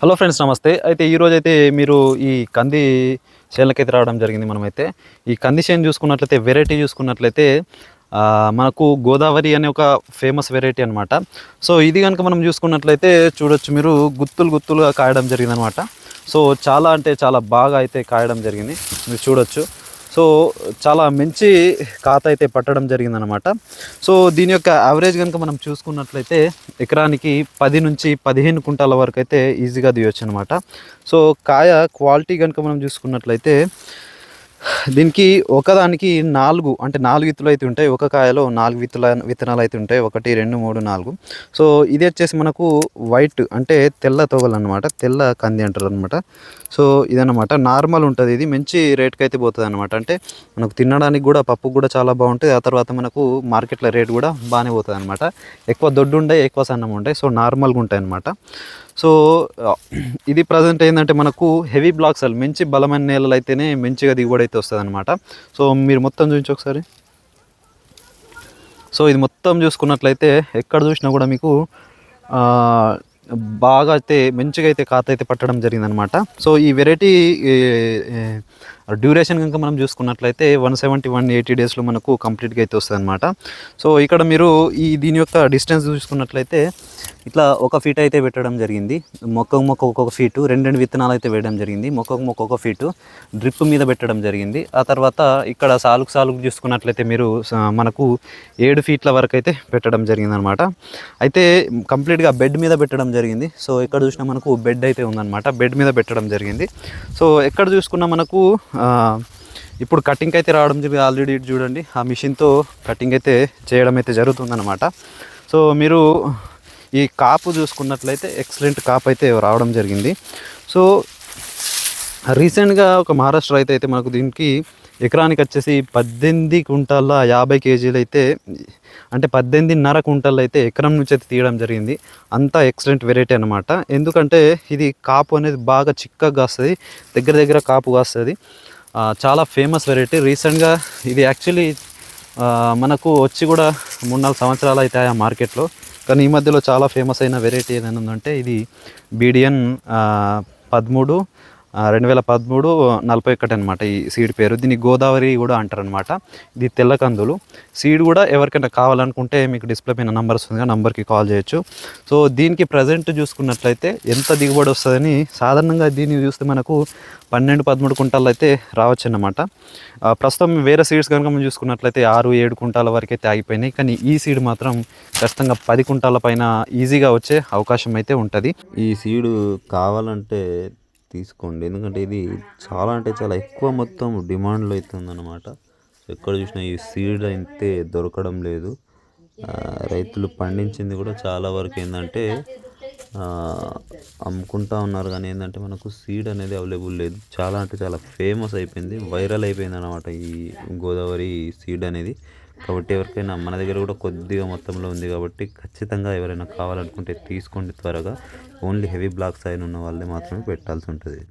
Hello friends నమస్తే. అయితే ఈరోజు అయితే మీరు ఈ కంది చేనులకైతే రావడం జరిగింది మనమైతే. ఈ కంది చేను చూసుకున్నట్లయితే వెరైటీ చూసుకున్నట్లయితే మనకు గోదావరి అనే ఒక ఫేమస్ వెరైటీ అనమాట సో ఇది కనుక మనం చూసుకున్నట్లయితే చూడొచ్చు మీరు గుత్తులు గుత్తులుగా కాయడం జరిగింది అనమాట సో చాలా అంటే చాలా బాగా అయితే కాయడం జరిగింది. మీరు చూడొచ్చు. సో చాలా మంచి ఖాతా అయితే పట్టడం జరిగిందనమాట సో దీని యొక్క యావరేజ్ కనుక మనం చూసుకున్నట్లయితే ఎకరానికి పది నుంచి పదిహేను కుంటాల వరకు అయితే ఈజీగా తీయొచ్చు అనమాట సో కాయ క్వాలిటీ కనుక మనం చూసుకున్నట్లయితే దీనికి ఒకదానికి నాలుగు అంటే నాలుగు విత్తులు అయితే ఉంటాయి. ఒక కాయలో నాలుగు విత్తుల విత్తనాలు అయితే ఉంటాయి. ఒకటి రెండు మూడు నాలుగు. సో ఇది వచ్చేసి మనకు వైట్ అంటే తెల్ల తోగలు అనమాట తెల్ల కంది అంటారు అనమాట సో ఇదన్నమాట. నార్మల్ ఉంటుంది ఇది. మంచి రేట్కి అయితే పోతుంది అనమాట అంటే మనకు తినడానికి కూడా పప్పు కూడా చాలా బాగుంటుంది ఆ తర్వాత మనకు మార్కెట్లో రేట్ కూడా బాగానే పోతుంది అనమాట ఎక్కువ దొడ్డు ఉండే ఎక్కువ సన్నం ఉంటాయి సో నార్మల్గా ఉంటాయి అనమాట సో ఇది ప్రజెంట్ ఏంటంటే మనకు హెవీ బ్లాక్స్ మంచి బలమైన నేలలు అయితేనే మంచిగా దిగుబడి అయితే వస్తుంది అనమాట సో మీరు మొత్తం చూపించి ఒకసారి. సో ఇది మొత్తం చూసుకున్నట్లయితే ఎక్కడ చూసినా కూడా మీకు బాగా అయితే మంచిగా అయితే ఖాతా అయితే పట్టడం జరిగిందనమాట సో ఈ వెరైటీ డ్యూరేషన్ కనుక మనం చూసుకున్నట్లయితే వన్ సెవెంటీ వన్ ఎయిటీ డేస్లో మనకు కంప్లీట్గా అయితే వస్తుంది అనమాట సో ఇక్కడ మీరు ఈ దీని యొక్క డిస్టెన్స్ చూసుకున్నట్లయితే ఇట్లా ఒక ఫీట్ అయితే పెట్టడం జరిగింది. మొక్క మొక్క ఒక్కొక్క ఫీటు రెండు రెండు విత్తనాలు అయితే వేయడం జరిగింది. మొక్క మొక్క ఒక ఫీటు డ్రిప్ మీద పెట్టడం జరిగింది. ఆ తర్వాత ఇక్కడ సాలుకు సాలుకు చూసుకున్నట్లయితే మీరు మనకు ఏడు ఫీట్ల వరకు అయితే పెట్టడం జరిగింది అనమాట అయితే కంప్లీట్గా బెడ్ మీద పెట్టడం జరిగింది. సో ఎక్కడ చూసినా మనకు బెడ్ అయితే ఉందన్నమాట. బెడ్ మీద పెట్టడం జరిగింది. సో ఎక్కడ చూసుకున్నా మనకు ఇప్పుడు కటింగ్ అయితే రావడం జరిగింది ఆల్రెడీ ఇటు చూడండి. ఆ మిషన్తో కటింగ్ అయితే చేయడం అయితే జరుగుతుందన్నమాట. సో మీరు ఈ కాపు చూసుకున్నట్లయితే ఎక్సలెంట్ కాపు అయితే రావడం జరిగింది. సో రీసెంట్గా ఒక మహారాష్ట్ర అయితే అయితే మనకు దీనికి ఎకరానికి వచ్చేసి పద్దెనిమిది కుంటాల యాభై కేజీలు అయితే అంటే పద్దెనిమిదిన్నర కుంటాలు అయితే ఎకరం నుంచి అయితే తీయడం జరిగింది. అంతా ఎక్సలెంట్ వెరైటీ అనమాట ఎందుకంటే ఇది కాపు అనేది బాగా చిక్కగా కాస్తుంది దగ్గర దగ్గర కాపు కాస్తుంది. చాలా ఫేమస్ వెరైటీ రీసెంట్గా ఇది యాక్చువల్లీ మనకు వచ్చి కూడా మూడు నాలుగు సంవత్సరాలు అవుతాయి ఆ మార్కెట్లో కానీ ఈ మధ్యలో చాలా ఫేమస్ అయిన వెరైటీ ఏదైనా ఉందంటే ఇది బీడియన్ పదమూడు రెండు వేల పదమూడు నలభై ఒకటి అనమాట ఈ సీడ్ పేరు. దీన్ని గోదావరి కూడా అంటారనమాట ఇది తెల్ల కందులు. సీడ్ కూడా ఎవరికైనా కావాలనుకుంటే మీకు డిస్ప్లే పైన నంబర్ వస్తుంది నంబర్కి కాల్ చేయొచ్చు. సో దీనికి ప్రజెంట్ చూసుకున్నట్లయితే ఎంత దిగుబడి వస్తుందని సాధారణంగా దీన్ని చూస్తే మనకు పన్నెండు పదమూడు కుంటాలు అయితే రావచ్చు అనమాట ప్రస్తుతం వేరే సీడ్స్ కనుక మనం చూసుకున్నట్లయితే ఆరు ఏడు కుంటాల వరకు అయితే ఆగిపోయినాయి. కానీ ఈ సీడ్ మాత్రం ఖచ్చితంగా పది కుంటాల పైన ఈజీగా వచ్చే అవకాశం అయితే ఉంటుంది. ఈ సీడు కావాలంటే తీసుకోండి. ఎందుకంటే ఇది చాలా అంటే చాలా ఎక్కువ మొత్తం డిమాండ్లో అవుతుందన్నమాట సో ఎక్కడ చూసినా ఈ సీడ్ అయితే దొరకడం లేదు. రైతులు పండించింది కూడా చాలా వరకు ఏంటంటే అమ్ముకుంటా ఉన్నారు. కానీ ఏంటంటే మనకు సీడ్ అనేది అవైలబుల్ లేదు. చాలా అంటే చాలా ఫేమస్ అయిపోయింది వైరల్ అయిపోయింది అనమాట ఈ గోదావరి సీడ్ అనేది. కాబట్టి ఎవరికైనా మన దగ్గర కూడా కొద్దిగా మొత్తంలో ఉంది కాబట్టి ఖచ్చితంగా ఎవరైనా కావాలనుకుంటే తీసుకోండి త్వరగా. ఓన్లీ హెవీ బ్లాక్స్ అయిన ఉన్న వాళ్ళే మాత్రమే పెట్టాల్సి ఉంటుంది.